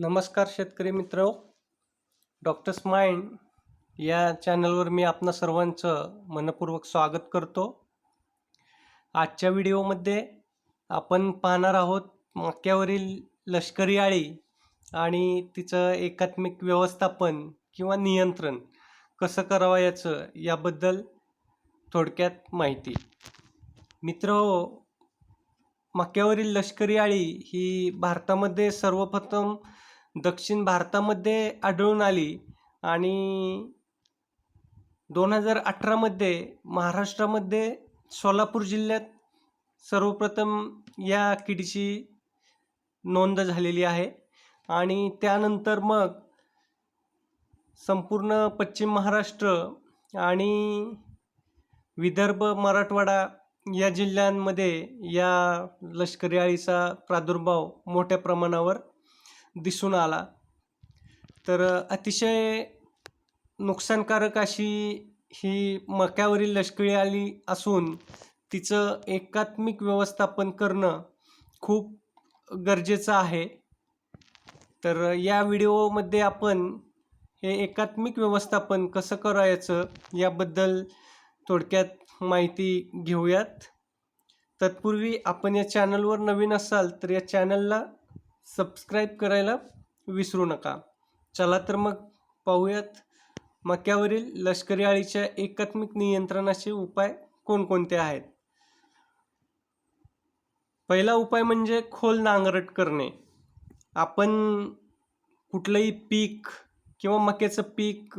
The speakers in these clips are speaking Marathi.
नमस्कार शेतकरी मित्र. डॉक्टर्स माइंड या चॅनलवर मी आपणा सर्वांचं मनपूर्वक स्वागत करतो. आजच्या व्हिडिओमध्ये आपण पाहणार आहोत मक्यावरील लष्करी आळी आणि तिचं एकात्मिक व्यवस्थापन किंवा नियंत्रण कसं करावयाचं याबद्दल थोडक्यात माहिती. मित्र मक्यावरील लष्करी आळी ही भारतामध्ये सर्वप्रथम दक्षिण भारतामध्ये आढळून आली आणि दोन हजार अठरामध्ये महाराष्ट्रामध्ये सोलापूर जिल्ह्यात सर्वप्रथम या किडीची नोंद झालेली आहे. आणि त्यानंतर मग संपूर्ण पश्चिम महाराष्ट्र आणि विदर्भ मराठवाडा या जिल्ह्यांमध्ये या लष्करी अळीचा प्रादुर्भाव मोठ्या प्रमाणावर दिसून आला. तर अतिशय नुकसानकारक अशी ही मक्यावरील लष्करी आली असून तिचं एकात्मिक व्यवस्थापन करणं खूप गरजेचं आहे. तर या व्हिडिओमध्ये आपण हे एकात्मिक व्यवस्थापन कसं करायचं याबद्दल थोडक्यात माहिती घेऊयात. तत्पूर्वी आपण या चॅनलवर नवीन असाल तर या चॅनलला सबस्क्राईब करायला विसरू नका. चला तर मग पाहूयात मक्यावरील लष्करी आळीच्या एकात्मिक नियंत्रणाचे उपाय कोणकोणते आहेत? पहिला उपाय म्हणजे खोल नांगरट करणे. आपण कुठलंही पीक किंवा मक्याचं पीक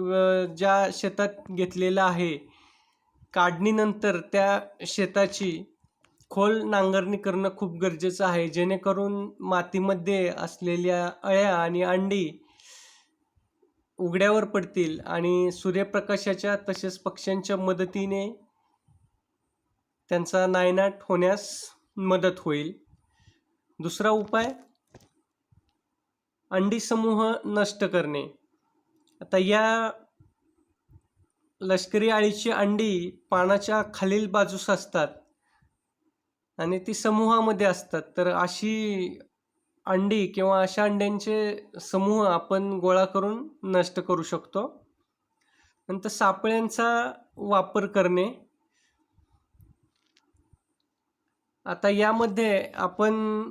ज्या शेतात घेतलेलं आहे काढणीनंतर त्या शेताची खोल नांगरणी करणं खूप गरजेचं आहे जेणेकरून मातीमध्ये असलेल्या अळ्या आणि अंडी उघड्यावर पडतील आणि सूर्यप्रकाशाच्या तसेच पक्ष्यांच्या मदतीने त्यांचा नायनाट होण्यास मदत होईल. दुसरा उपाय अंडी समूह नष्ट करणे. आता या लष्करी आळीची अंडी पानाच्या खालील बाजूस असतात. आणि ती समूहामध्ये असतात. तर अशी अंडी किंवा अशा अंड्यांचे समूह आपण गोळा करून नष्ट करू शकतो. नंतर सापळ्यांचा वापर करणे. आता यामध्ये आपण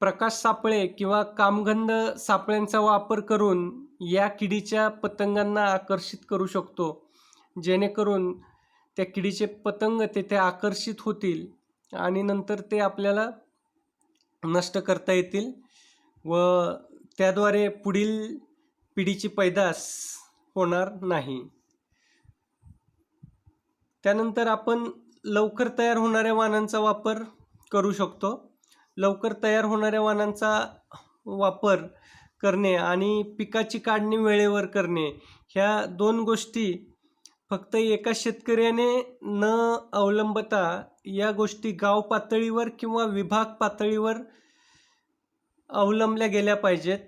प्रकाश सापळे किंवा कामगंध सापळ्यांचा वापर करून या किडीच्या पतंगांना आकर्षित करू शकतो. जेणेकरून त्या किडीचे पतंग तेथे आकर्षित होतील आणि नंतर ते आपल्याला नष्ट करता येतील व त्याद्वारे पुढील पिढीची पैदास होणार नाही. त्यानंतर आपण लवकर तयार होणाऱ्या वाणांचा वापर करू शकतो. लवकर तयार होणाऱ्या वाणांचा वापर करणे आणि पिकाची काढणी वेळेवर करणे ह्या दोन गोष्टी फक्त एका शेतकऱ्याने न अवलंबता या गोष्टी गाव पातळीवर किंवा विभाग पातळीवर अवलंबल्या गेल्या पाहिजेत.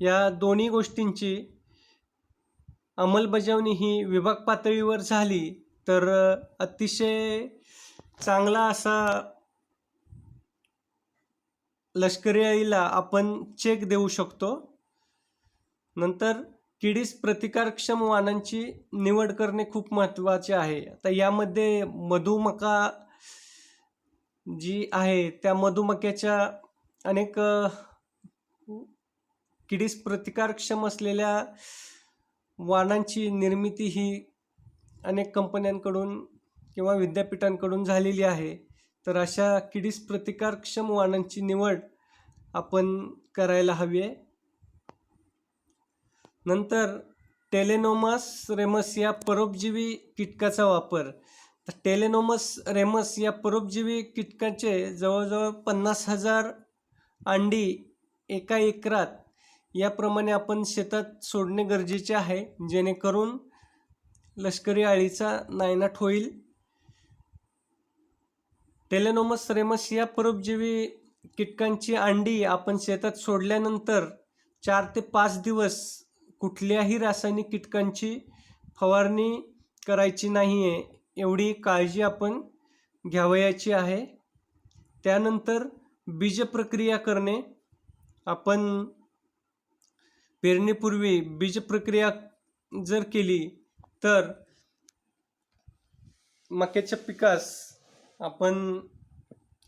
या दोन्ही गोष्टींची अंमलबजावणी ही विभाग पातळीवर झाली तर अतिशय चांगला असा लष्करी आईला आपण चेक देऊ शकतो. नंतर किडीस प्रतिकारक्षम वाणांची निवड करणे खूप महत्त्वाचे आहे. आता यामध्ये मधुमका जी आहे त्या मधुमक्याच्या अनेक किडीस प्रतिकारक्षम असलेल्या वाणांची निर्मिती ही अनेक कंपन्यांकडून किंवा विद्यापीठांकडून झालेली आहे. तर अशा किडीस प्रतिकारक्षम वाणांची निवड आपण करायला हवी आहे. नंतर टेलेनोमस रेमस या परोपजीवी कीटकाचा वापर. तर टेलेनोमस रेमस या परोपजीवी कीटकाचे जवळजवळ पन्नास हजार अंडी एका एकरात याप्रमाणे आपण शेतात सोडणे गरजेचे आहे. जेणेकरून लष्करी आळीचा नायनाट होईल. टेलेनोमस रेमस या परोपजीवी कीटकांची अंडी आपण शेतात सोडल्यानंतर चार ते पाच दिवस कुठल्याही रासायनिक कीटकांची फवारणी करायची नाही आहे एवढी काळजी आपण घ्यावयाची आहे. त्यानंतर बीजप्रक्रिया करणे. आपण पेरणीपूर्वी बीजप्रक्रिया जर केली तर मक्याच्या पिकास आपण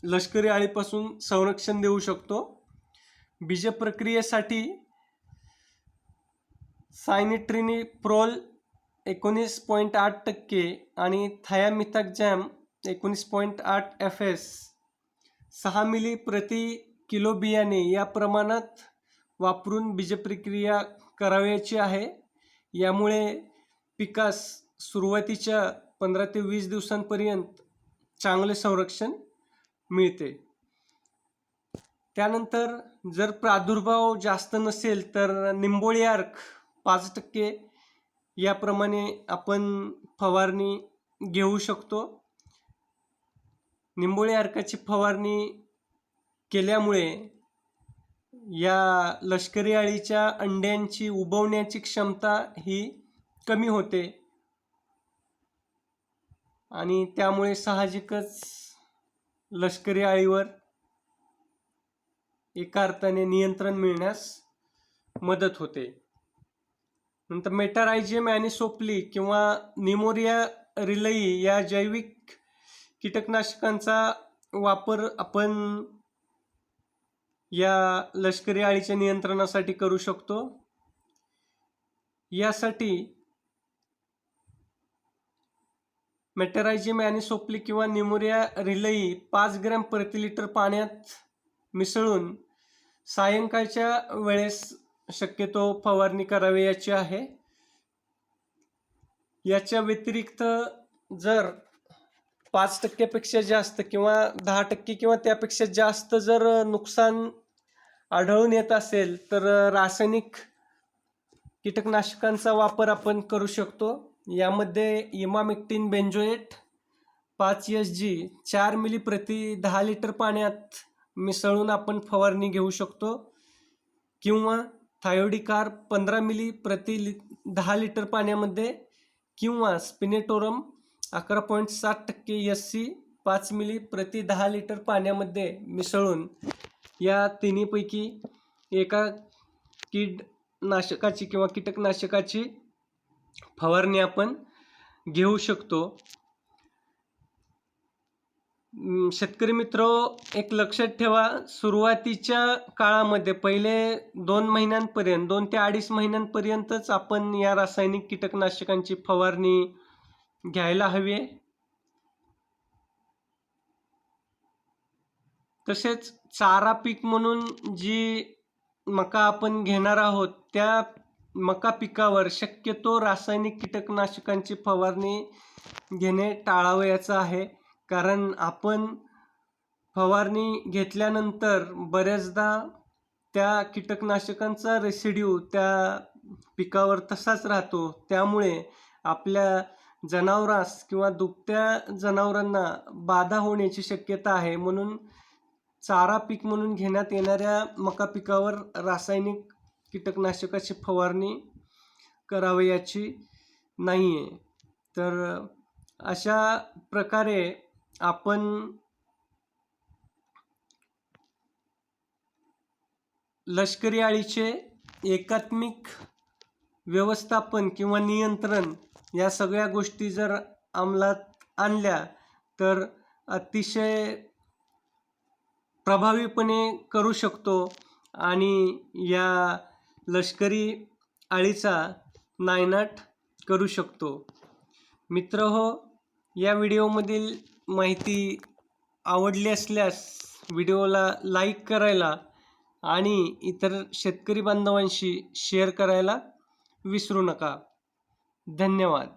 लष्करी अळीपासून संरक्षण देऊ शकतो. बीजप्रक्रियेसाठी सायनिट्रिनी प्रोल एकोणीस पॉईंट आठ टक्के आणि थायामिथॅक्झॅम एकोणीस पॉईंट आठ एफ एस सहा मिली प्रति किलो बियाणे या प्रमाणात वापरून बीजप्रक्रिया करावयाची आहे. यामुळे पिकास सुरुवातीच्या पंधरा ते वीस दिवसांपर्यंत चांगले संरक्षण मिळते. त्यानंतर जर प्रादुर्भाव जास्त नसेल तर निंबोळी अर्क पाच टक्के याप्रमाणे आपण फवारणी घेऊ शकतो. निंबोळी अर्काची फवारणी केल्यामुळे या लष्करी अळीच्या अंड्यांची उबवण्याची क्षमता ही कमी होते आणि त्यामुळे साहजिकच लष्करी अळीवर एका अर्थाने नियंत्रण मिळण्यास मदत होते. नंतर मेटारायझियम ॲनिसोप्ली किंवा निमोरिया रिलई या जैविक कीटकनाशकांचा वापर आपण या लष्करी अळीच्या नियंत्रणासाठी करू शकतो. यासाठी मेटेरायझियम ॲनिसोप्ली किंवा निमोरिया रिलई पाच ग्रॅम प्रति लिटर पाण्यात मिसळून सायंकाळच्या वेळेस शक्यतो फवारणी करावी याची आहे. याच्या व्यतिरिक्त जर पाच टक्क्यापेक्षा जास्त किंवा दहा टक्के किंवा त्यापेक्षा जास्त जर नुकसान आढळून येत असेल तर रासायनिक कीटकनाशकांचा वापर आपण करू शकतो. यामध्ये इमामिक्टिन बेंजोएट पाच एस जी चार मिली प्रति दहा लिटर पाण्यात मिसळून आपण फवारणी घेऊ शकतो. किंवा थायोडिकार पंधरा मिली प्रति लि दहा लिटर पाण्यामध्ये किंवा स्पिनेटोरम अकरा पॉईंट सात टक्के एस सी पाच मिली प्रति दहा लिटर पाण्यामध्ये मिसळून या तिन्हीपैकी एका कीडनाशकाची किंवा कीटकनाशकाची फवारणी आपण घेऊ शकतो. शेतकरी मित्र एक लक्षात ठेवा सुरुवातीच्या काळामध्ये पहिले दोन महिन्यांपर्यंत दोन ते अडीच महिन्यांपर्यंतच आपण या रासायनिक कीटकनाशकांची फवारणी घ्यायला हवी. आहे तसेच चारा पीक म्हणून जी मका आपण घेणार आहोत त्या मका पिकावर शक्यतो रासायनिक कीटकनाशकांची फवारणी घेणे टाळावयाचं आहे. कारण आपण फवारणी घेतल्यानंतर बऱ्याचदा त्या कीटकनाशकांचा रेसिड्यू त्या पिकावर तसाच राहतो. त्यामुळे आपल्या जनावरास किंवा दुभत्या जनावरांना बाधा होण्याची शक्यता आहे. म्हणून चारा पीक म्हणून घेण्यात येणाऱ्या मका पिकावर रासायनिक कीटकनाशकाची फवारणी करावयाची नाही आहे तर अशा प्रकारे आपण लष्करी आळीचे एकात्मिक व्यवस्थापन किंवा नियंत्रण या सगळ्या गोष्टी जर अंमलात आणल्या तर अतिशय प्रभावीपणे करू शकतो आणि या लष्करी आळीचा नायनाट करू शकतो. मित्र हो या व्हिडिओमधील माहिती आवडली असल्यास व्हिडिओला लाईक करायला आणि इतर शेतकरी बांधवांशी शेअर करायला विसरू नका. धन्यवाद.